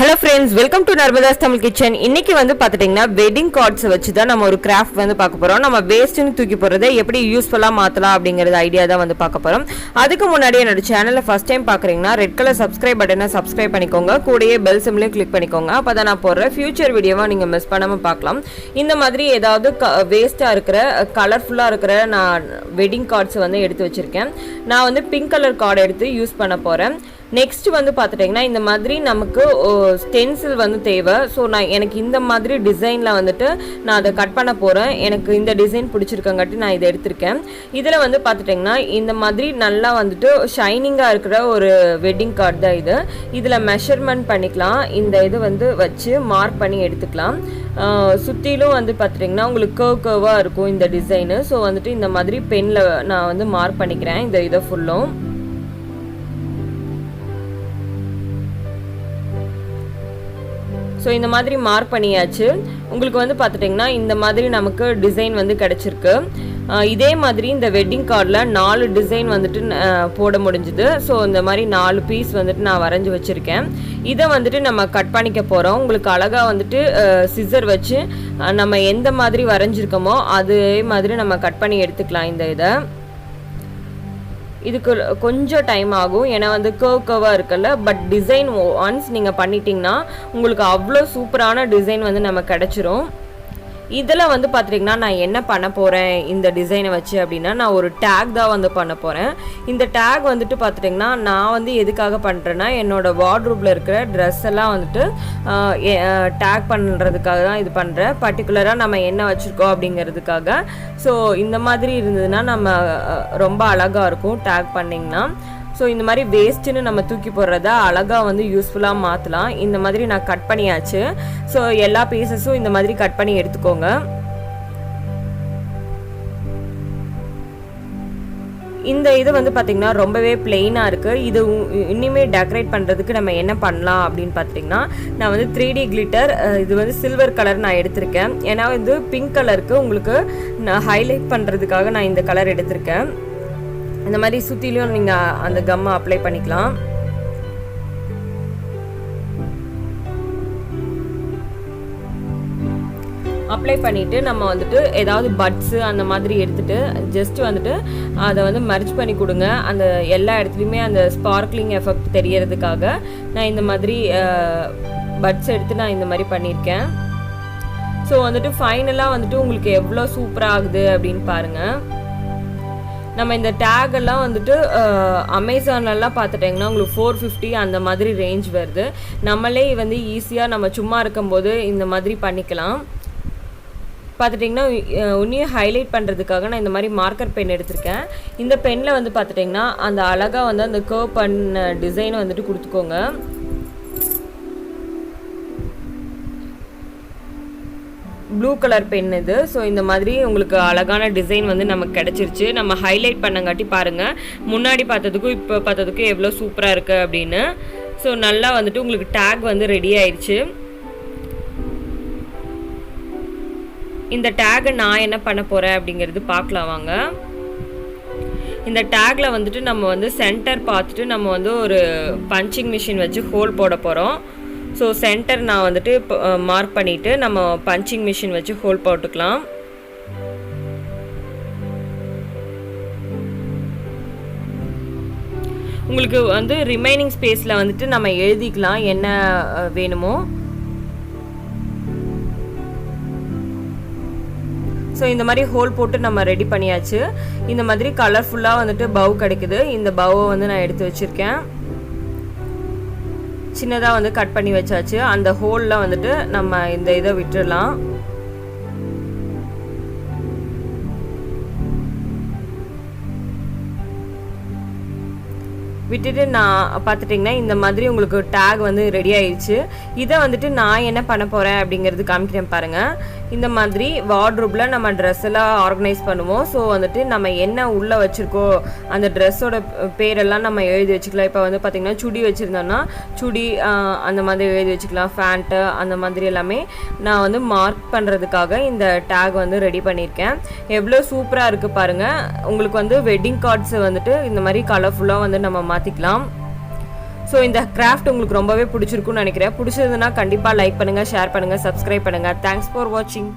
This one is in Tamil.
Hello friends welcome to Narmada's Tamil kitchen இன்னைக்கு வந்து பார்த்துட்டிங்கன்னா வெட்டிங் கார்ட்ஸ் வச்சு தான் நம்ம ஒரு கிராஃப்ட் வந்து பார்க்க போகிறோம் நம்ம வேஸ்ட்டுன்னு தூக்கி போகிறத எப்படி யூஸ்ஃபுல்லாக மாற்றலாம் அப்படிங்கிறது ஐடியா தான் வந்து பார்க்க போகிறோம் அதுக்கு முன்னாடி என்னோட சேனலில் ஃபஸ்ட் டைம் பார்க்குறீங்கன்னா ரெட் கலர் சப்ஸ்கிரைப் பட்டனை சப்ஸ்கிரைப் பண்ணிக்கோங்க. கூடயே பெல் சிம்லையும் கிளிக் பண்ணிக்கோங்க. அப்போ தான் நான் போடுற ஃபியூச்சர் வீடியோவை நீங்கள் மிஸ் பண்ணாமல் பார்க்கலாம். இந்த மாதிரி ஏதாவது க வேஸ்ட்டாக இருக்கிற கலர்ஃபுல்லாக இருக்கிற நான் வெட்டிங் கார்ட்ஸ் வந்து எடுத்து வச்சுருக்கேன். நான் வந்து பிங்க் கலர் கார்டு எடுத்து யூஸ் பண்ண போகிறேன் நெக்ஸ்ட் வந்து பார்த்துட்டிங்கன்னா இந்த மாதிரி நமக்கு ஸ்டென்சில் வந்து தேவை. ஸோ நான் எனக்கு இந்த மாதிரி டிசைனில் வந்துட்டு நான் அதை கட் பண்ண போகிறேன் எனக்கு இந்த டிசைன் பிடிச்சிருக்கங்காட்டி நான் இதை எடுத்திருக்கேன். இதில் வந்து பார்த்துட்டிங்கன்னா இந்த மாதிரி நல்லா வந்துட்டு ஷைனிங்காக இருக்கிற ஒரு வெட்டிங் கார்டு தான் இது. இதில் மெஷர்மெண்ட் பண்ணிக்கலாம். இந்த இது வந்து வச்சு மார்க் பண்ணி எடுத்துக்கலாம். சுற்றிலும் வந்து பார்த்துட்டிங்கன்னா உங்களுக்கு கர்வ் கர்வாக இருக்கும் இந்த டிசைனு ஸோ வந்துட்டு இந்த மாதிரி பெனில் நான் வந்து மார்க் பண்ணிக்கிறேன். இந்த இதை ஃபுல்லும் ஸோ இந்த மாதிரி மார்க் பண்ணியாச்சு. உங்களுக்கு வந்து பார்த்துட்டிங்கன்னா இந்த மாதிரி நமக்கு டிசைன் வந்து கிடச்சிருக்கு. இதே மாதிரி இந்த வெட்டிங் கார்டில் நாலு டிசைன் வந்துட்டு போட முடிஞ்சுது. ஸோ இந்த மாதிரி நாலு பீஸ் வந்துட்டு நான் வரைஞ்சி வச்சுருக்கேன். இதை வந்துட்டு நம்ம கட் பண்ணிக்க போகிறோம் உங்களுக்கு அழகாக வந்துட்டு சிசர் வச்சு நம்ம எந்த மாதிரி வரைஞ்சிருக்கோமோ அதே மாதிரி நம்ம கட் பண்ணி எடுத்துக்கலாம் இந்த இதை. இதுக்கு கொஞ்சம் டைம் ஆகும். ஏன்னா வந்து கர்வ் கர்வாக இருக்குல்ல பட் டிசைன் ஒன்ஸ் நீங்கள் பண்ணிட்டீங்கன்னா உங்களுக்கு அவ்வளோ சூப்பரான டிசைன் வந்து நம்ம கிடச்சிரும். இதில் வந்து பார்த்துட்டிங்கன்னா நான் என்ன பண்ண போகிறேன் இந்த டிசைனை வச்சு அப்படின்னா நான் ஒரு டேக் தான் வந்து பண்ண போகிறேன் இந்த டேக் வந்துட்டு பார்த்துட்டிங்கன்னா நான் வந்து எதுக்காக பண்ணுறேன்னா என்னோடய வார்ட்ரூப்பில் இருக்கிற ட்ரெஸ் எல்லாம் வந்துட்டு டேக் பண்ணுறதுக்காக தான் இது பண்ணுறேன் பர்டிகுலராக நம்ம என்ன வச்சுருக்கோம் அப்படிங்கிறதுக்காக. ஸோ இந்த மாதிரி இருந்ததுன்னா நம்ம ரொம்ப அழகாக இருக்கும் டேக் பண்ணிங்கன்னா. ஸோ இந்த மாதிரி வேஸ்ட்டுன்னு நம்ம தூக்கி போடுறத அழகாக வந்து யூஸ்ஃபுல்லாக மாற்றலாம் இந்த மாதிரி நான் கட் பண்ணியாச்சு. ஸோ எல்லா பீசஸும் இந்த மாதிரி கட் பண்ணி எடுத்துக்கோங்க. இந்த இது வந்து பார்த்திங்கன்னா ரொம்பவே பிளெயினாக இருக்குது இது இன்னுமே டெக்கரேட் பண்ணுறதுக்கு நம்ம என்ன பண்ணலாம் அப்படின்னு பார்த்திங்கன்னா நான் வந்து த்ரீ டி கிளிட்டர் இது வந்து சில்வர் கலர் நான் எடுத்திருக்கேன். ஏன்னா வந்து பிங்க் கலருக்கு உங்களுக்கு நான் ஹைலைட் பண்ணுறதுக்காக நான் இந்த கலர் எடுத்திருக்கேன். இந்த மாதிரி சுற்றிலையும் நீங்கள் அந்த கம்மை அப்ளை பண்ணிக்கலாம். அப்ளை பண்ணிவிட்டு நம்ம வந்துட்டு ஏதாவது பட்ஸு அந்த மாதிரி எடுத்துகிட்டு ஜஸ்ட் வந்துட்டு அதை வந்து மர்ச் பண்ணி கொடுங்க. அந்த எல்லா இடத்துலையுமே அந்த ஸ்பார்க்லிங் எஃபெக்ட் தெரியறதுக்காக நான் இந்த மாதிரி பட்ஸ் எடுத்து நான் இந்த மாதிரி பண்ணியிருக்கேன். ஸோ வந்துட்டு ஃபைனலாக வந்துட்டு உங்களுக்கு எவ்வளோ சூப்பராக ஆகுது அப்படின்னு பாருங்கள் நம்ம இந்த டேக் எல்லாம் வந்துட்டு அமேசான்லலாம் பார்த்துட்டிங்கன்னா உங்களுக்கு ஃபோர் ஃபிஃப்டி அந்த மாதிரி ரேஞ்ச் வருது. நம்மளே வந்து ஈஸியாக நம்ம சும்மா இருக்கும்போது இந்த மாதிரி பண்ணிக்கலாம். பார்த்துட்டிங்கன்னா உன்னையும் ஹைலைட் பண்ணுறதுக்காக நான் இந்த மாதிரி மார்க்கர் பென் எடுத்திருக்கேன். இந்த பெனில் வந்து பார்த்துட்டிங்கன்னா அந்த அழகாக வந்து அந்த கர்வ் பண்ண டிசைனை வந்துட்டு கொடுத்துக்கோங்க. ப்ளூ கலர் பென் இது. ஸோ இந்த மாதிரி உங்களுக்கு அழகான டிசைன் வந்து நமக்கு கிடச்சிருச்சு. நம்ம ஹைலைட் பண்ணங்காட்டி பாருங்கள் முன்னாடி பார்த்ததுக்கும் இப்போ பார்த்ததுக்கும் எவ்வளோ சூப்பராக இருக்குது அப்படின்னு. ஸோ நல்லா வந்துட்டு உங்களுக்கு டேக் வந்து ரெடி ஆயிடுச்சு இந்த டேகை நான் என்ன பண்ண போகிறேன் அப்படிங்கிறது பார்க்கலாம் வாங்க. இந்த டேக்கில் வந்துட்டு நம்ம வந்து சென்டர் பார்த்துட்டு நம்ம வந்து ஒரு பஞ்சிங் மிஷின் வச்சு ஹோல் போட போகிறோம் ஸோ சென்டர் நான் வந்துட்டு மார்க் பண்ணிவிட்டு நம்ம பஞ்சிங் மிஷின் வச்சு ஹோல் போட்டுக்கலாம். உங்களுக்கு வந்து ரிமைனிங் ஸ்பேஸில் வந்துட்டு நம்ம எழுதிக்கலாம் என்ன வேணுமோ. ஸோ இந்த மாதிரி ஹோல் போட்டு நம்ம ரெடி பண்ணியாச்சு. இந்த மாதிரி கலர்ஃபுல்லாக வந்துட்டு பவு கிடைக்குது. இந்த பவை வந்து நான் எடுத்து வச்சுருக்கேன். சின்னதாக வந்து கட் பண்ணி வச்சாச்சு. அந்த ஹோலில் வந்துட்டு நம்ம இந்த இதை விட்டுடலாம் விட்டுட்டு நான் பார்த்துட்டிங்கன்னா இந்த மாதிரி உங்களுக்கு டேக் வந்து ரெடி ஆயிடுச்சு இதை வந்துட்டு நான் என்ன பண்ண போகிறேன் அப்படிங்கிறது காமிக்கிறேன் பாருங்கள் இந்த மாதிரி வார்ட்ரூப்பில் நம்ம ட்ரெஸ் எல்லாம் ஆர்கனைஸ் பண்ணுவோம். ஸோ வந்துட்டு நம்ம என்ன உள்ளே வச்சுருக்கோ அந்த ட்ரெஸ்ஸோட பேரெல்லாம் நம்ம எழுதி வச்சுக்கலாம். இப்போ வந்து பார்த்திங்கன்னா சுடி வச்சுருந்தோன்னா சுடி அந்த மாதிரி எழுதி வச்சுக்கலாம். ஃபேண்ட்டு அந்த மாதிரி எல்லாமே நான் வந்து மார்க் பண்ணுறதுக்காக இந்த டேக் வந்து ரெடி பண்ணியிருக்கேன். எவ்வளோ சூப்பராக இருக்குது பாருங்கள் உங்களுக்கு வந்து வெட்டிங் கார்ட்ஸ் வந்துட்டு இந்த மாதிரி கலர்ஃபுல்லாக வந்து நம்ம மாற்றிக்கலாம் ஸோ இந்த கிராஃப்ட் உங்களுக்கு ரொம்பவே பிடிச்சிருக்கும்னு நினைக்கிறேன். பிடிச்சிருந்ததுன்னா கண்டிப்பாக லைக் பண்ணுங்கள் ஷேர் பண்ணுங்கள் சப்ஸ்கிரைப் பண்ணுங்கள் தேங்க்ஸ் ஃபார் வாட்சிங்